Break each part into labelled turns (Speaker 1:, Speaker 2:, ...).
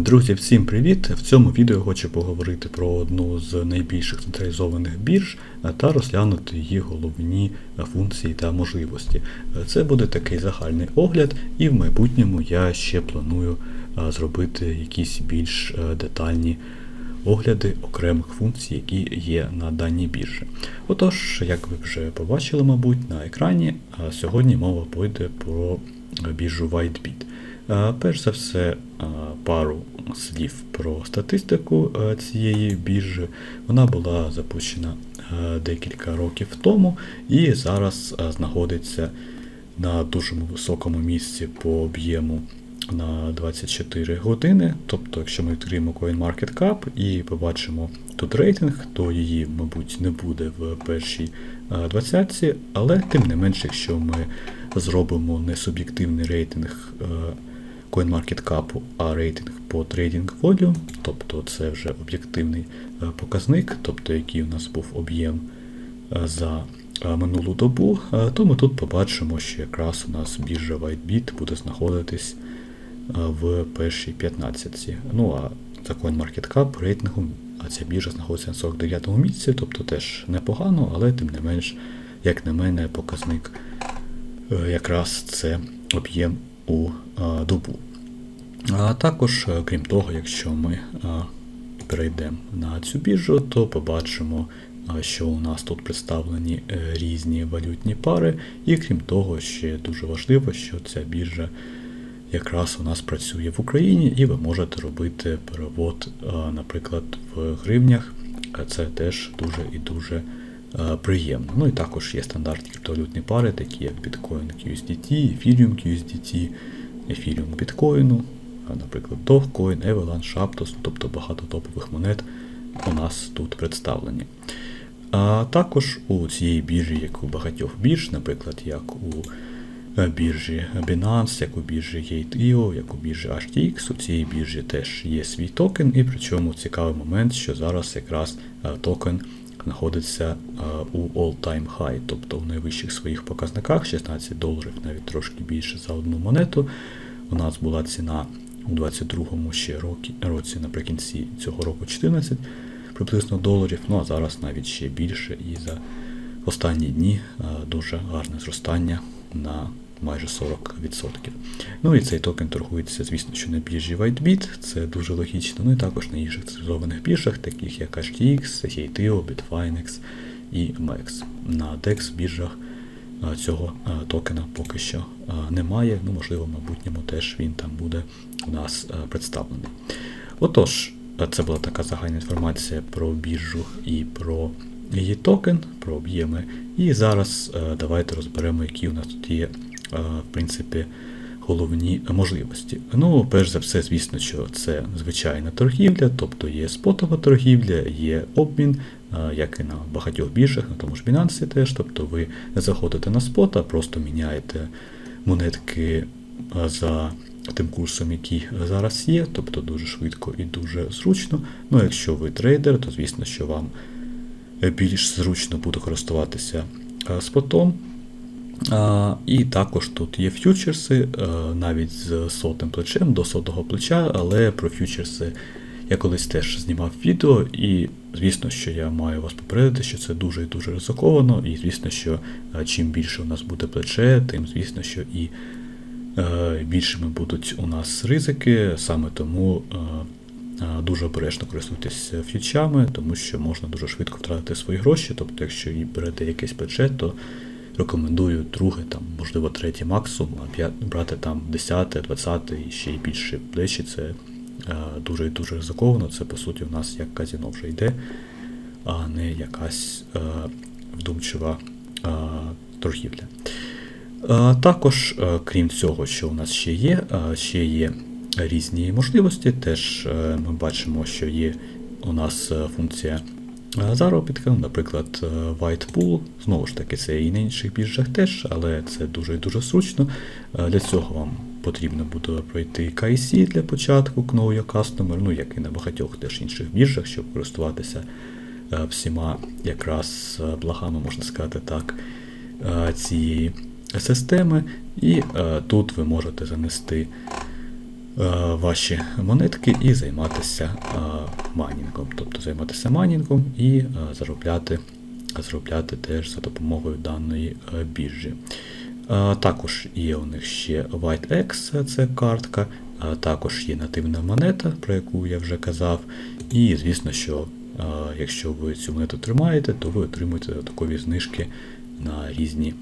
Speaker 1: Друзі, всім привіт! В цьому відео хочу поговорити про одну з найбільших централізованих бірж та розглянути її головні функції та можливості. Е, Це буде такий загальний огляд, і в майбутньому я ще планую зробити якісь більш е, детальні огляди окремих функцій, які є на даній біржі. Отож, як ви вже побачили, мабуть, на екрані, сьогодні мова пойде про е, біржу WhiteBit. Перш за все, пару слів про статистику цієї біржі. Вона була запущена декілька років тому і зараз знаходиться на дуже високому місці по об'єму на 24 години. Тобто, якщо ми відкриємо CoinMarketCap і побачимо тут рейтинг, то її, мабуть, не буде в першій двадцятці, але тим не менше, якщо ми зробимо не суб'єктивний рейтинг CoinMarketCap, а рейтинг по Trading Volume, тобто це вже об'єктивний е, показник, тобто який у нас був об'єм е, за е, минулу добу, то ми тут побачимо, що якраз у нас біржа WhiteBit буде знаходитись в першій 15. Ну а за CoinMarketCap рейтингом ця біржа знаходиться на 49 му місці, тобто теж непогано, але тим не менш, як на мене, показник якраз це об'єм у е, добу. А також, е, крім того, якщо ми е, перейдемо на цю біржу, то побачимо, що у нас тут представлені різні валютні пари, і крім того, ще дуже важливо, що ця біржа якраз у нас працює в Україні, і ви можете робити перевод, наприклад, в гривнях. Це теж дуже і дуже е, приємно. Ну і також є стандартні криптовалютні пари, такі як Bitcoin QSDT, Ethereum QSDT, Ethereum Bitcoin, а, наприклад, Dogecoin, Avalanche, Aptos, тобто багато топових монет у нас тут представлені. А також у цієї біржі, як у багатьох бірж, наприклад, як у е, біржі Binance, як у біржі Gate.io, як у біржі HTX, у цій біржі теж є свій токен, і причому цікавий момент, що зараз якраз е, токен знаходиться е, у all-time high, тобто у найвищих своїх показниках 16 доларів, навіть трошки більше за одну монету. У нас була ціна у 22-му ще році наприкінці цього року 14 приблизно доларів, ну а зараз навіть ще більше, і за останні дні е, дуже гарне зростання на майже 40%. Ну і цей токен торгується, звісно, що на біржі WhiteBit, це дуже логічно, ну і також на інших централізованих біржах, таких як HTX, Heitio, Bitfinex і MEX. На DEX біржах цього токена поки що немає, ну можливо, в майбутньому теж він там буде у нас представлений. Отож, це була така загальна інформація про біржу і про її токен, про об'єми. І зараз давайте розберемо, які у нас тут є, в принципі, головні можливості. Ну, перш за все, звісно, що це звичайна торгівля, тобто є спотова торгівля, є обмін, як і на багатьох біржах, на тому ж Binance теж. Тобто ви заходите на спот, а просто міняєте монетки за тим курсом, який зараз є, тобто дуже швидко і дуже зручно. Ну, якщо ви трейдер, то звісно, що вам більш зручно буде користуватися спотом. І також тут є фьючерси, е, навіть з сотим плечем до сотого плеча, але про фьючерси я колись теж знімав відео, і звісно, що я маю вас попередити, що це дуже і дуже ризиковано, і звісно, що е, чим більше у нас буде плече, тим звісно, що і е, більшими будуть у нас ризики, саме тому дуже обережно користуйтесь фьючами, тому що можна дуже швидко втратити свої гроші. Тобто, якщо і берете якесь плече, то рекомендую друге, там, можливо, третє максимум, а брати там 10, 20 і ще й більше плечі. Це е, дуже і дуже ризиковано. Це по суті у нас як казіно вже йде, а не якась е, вдумчива е, торгівля. Е, Також, е, крім цього, що у нас ще є, е, ще є різні можливості. Теж е, ми бачимо, що є у нас функція заробітка, наприклад, е, White Pool. Знову ж таки, це і на інших біржах теж, але це дуже дуже зручно. Е, Для цього вам потрібно буде пройти KIC для початку, Know Your Customer, ну як і на багатьох теж інших біржах, щоб користуватися е, всіма якраз благами, можна сказати так, цієї системи. І тут ви можете занести ваші монетки і займатися е, майнінгом. Тобто займатися майнінгом і е, заробляти, заробляти теж за допомогою даної е, біржі. Е, Також є у них ще WhiteX, це картка, е, також є нативна монета, про яку я вже казав. І звісно, що е, якщо ви цю монету тримаєте, то ви отримуєте додаткові знижки на різні,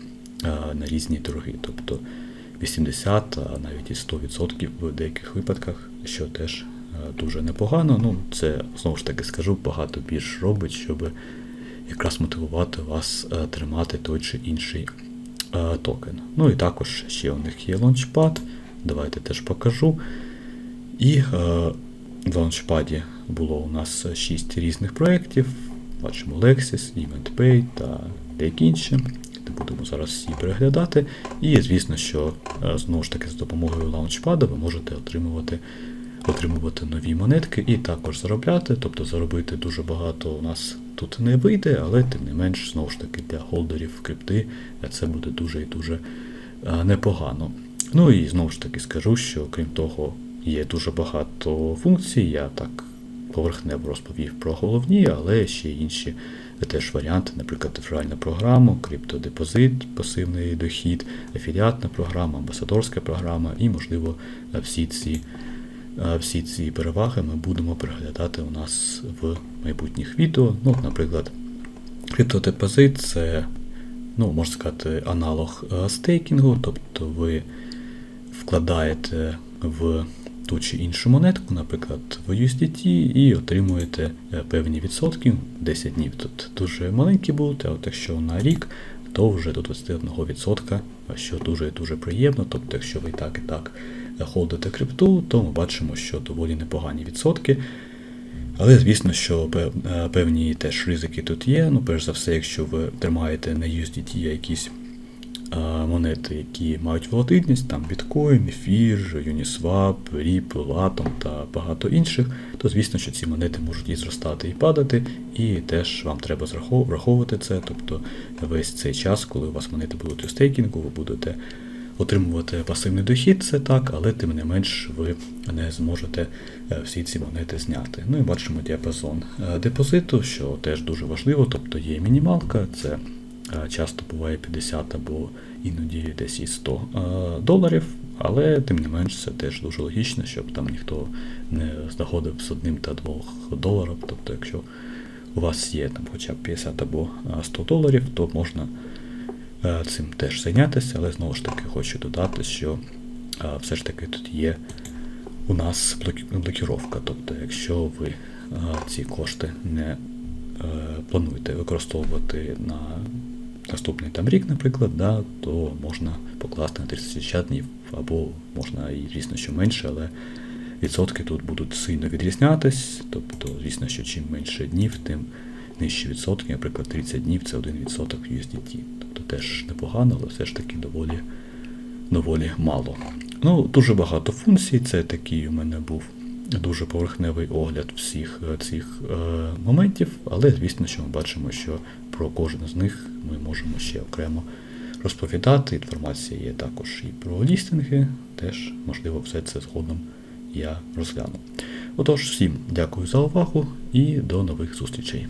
Speaker 1: е, на різні торги. Тобто 80, а навіть і 100% в деяких випадках, що теж е, дуже непогано. Ну, це знову ж таки скажу, багато більш робить, щоб якраз мотивувати вас е, тримати той чи інший е, токен. Ну і також ще у них є лаунчпад. Давайте теж покажу. І в лаунчпаді було у нас 6 різних проєктів. Бачимо Lexis, EventPay та деякі інші. Не будемо зараз всі переглядати. І звісно, що е, знову ж таки з допомогою лаунчпада ви можете отримувати, отримувати нові монетки і також заробляти. Тобто заробити дуже багато у нас тут не вийде, але тим не менш, знову ж таки, для холдерів крипти е, це буде дуже і дуже е, непогано. Ну і знову ж таки скажу, що крім того, є дуже багато функцій. Я так поверхнево розповів про головні, але ще інші теж варіанти, наприклад, реферальна програма, криптодепозит, пасивний дохід, афіліатна програма, амбасадорська програма і, можливо, всі ці, е, всі ці переваги ми будемо переглядати у нас в майбутніх відео. Ну, наприклад, криптодепозит це, ну, можна сказати, аналог е, стейкінгу, тобто ви вкладаєте в ту чи іншу монетку, наприклад, в USDT, і отримуєте е, певні відсотки. 10 днів тут дуже маленькі будуть, а от якщо на рік, то вже до 21%, що дуже дуже приємно. Тобто, якщо ви і так і так е, холдите крипту, то ми бачимо, що доволі непогані відсотки. Але звісно, що е, певні теж ризики тут є. Ну, перш за все, якщо ви тримаєте на USDT якісь монети, які мають волатильність, там біткоін, ефір, Uniswap, Ripple, Atom та багато інших, то звісно, що ці монети можуть і зростати, і падати, і теж вам треба враховувати це. Тобто весь цей час, коли у вас монети будуть у стейкінгу, ви будете отримувати пасивний дохід, це так, але тим не менш ви не зможете е, всі ці монети зняти. Ну і бачимо діапазон е, депозиту, що теж дуже важливо, тобто є мінімалка, це е, часто буває 50 або іноді десь і 100 е, доларів, але тим не менш це теж дуже логічно, щоб там ніхто не знаходив з одним та двох доларів. Тобто, якщо у вас є там хоча б 50 або е, 100 доларів, то можна е, цим теж зайнятися, але знову ж таки хочу додати, що е, все ж таки тут є у нас блокі- блокіровка. Тобто, якщо ви е, ці кошти не е, плануєте використовувати на наступний там рік, наприклад, да, то можна покласти на 360 днів, або можна і, звісно, що менше, але відсотки тут будуть сильно відрізнятись. Тобто, звісно, що чим менше днів, тим нижчі відсотки. Наприклад, 30 днів це 1% USDT. Тобто теж непогано, але все ж таки доволі, доволі мало. Ну, дуже багато функцій. Це такий у мене був дуже поверхневий огляд всіх е, цих е, моментів, але звісно, що ми бачимо, що про кожен з них ми можемо ще окремо розповідати. Інформація є також і про лістинги, теж можливо все це згодом я розгляну. Отож, всім дякую за увагу і до нових зустрічей.